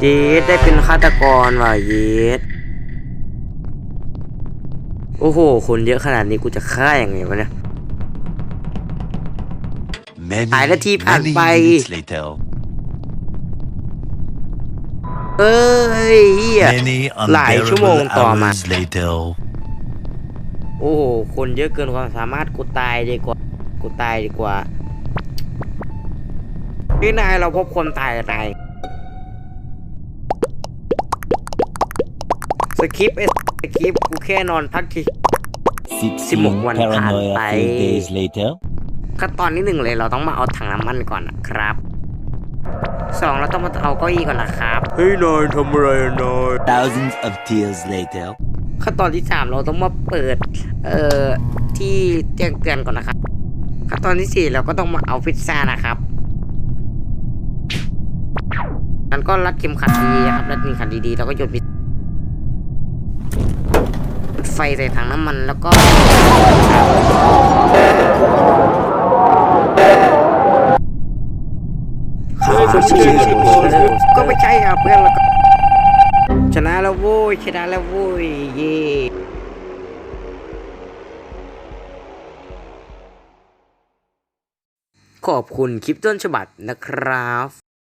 เยสได้เป็นฆาตกรว่ะเยสโอ้โห คนเยอะขนาดนี้กูจะฆ่าอย่างไงวะเนี่ย Many, หลายนาทีผ่าน many ไป minutes later. เอ้ยเหี้ย Many หลายชั่วโมง unbearable ต่อมา hours later. โอ้โห คนเยอะเกินความสามารถกูตายดีกว่า กูตายดีกว่า พี่นายเราพบคนตายกันนา สคริปต์ไอ้สคริปต์กูแค่นอนพักที16วัน paranoia ผ่านไป few days later. ขั้นตอนที่หนึ่งเลยเราต้องมาเอาถังน้ำมันก่อนนะครับสองเราต้องมาเอาเก้าอี้ก่อนนะครับเฮ้ยนายทำอะไรนาย Thousands of tears later. ขั้นตอนที่สามเราต้องมาเปิด เอ่อที่แจ้งเตือนก่อนนะครับขั้นตอนที่สี่เราก็ต้องมาเอาพิซซ่านะครับนั้นก็รัดเข็มขัดดีๆครับรัดเข็มขัดดีๆแล้วก็หยดพิซจุด ไฟใส่ถังน้ำมันแล้วก็ก็ไม่ใช่ครับเพื่อนแล้วก็ชนะแล้วโว้ยชนะแล้วโว้ยเย่ขอบคุณคลิปต้นฉบับนะครับ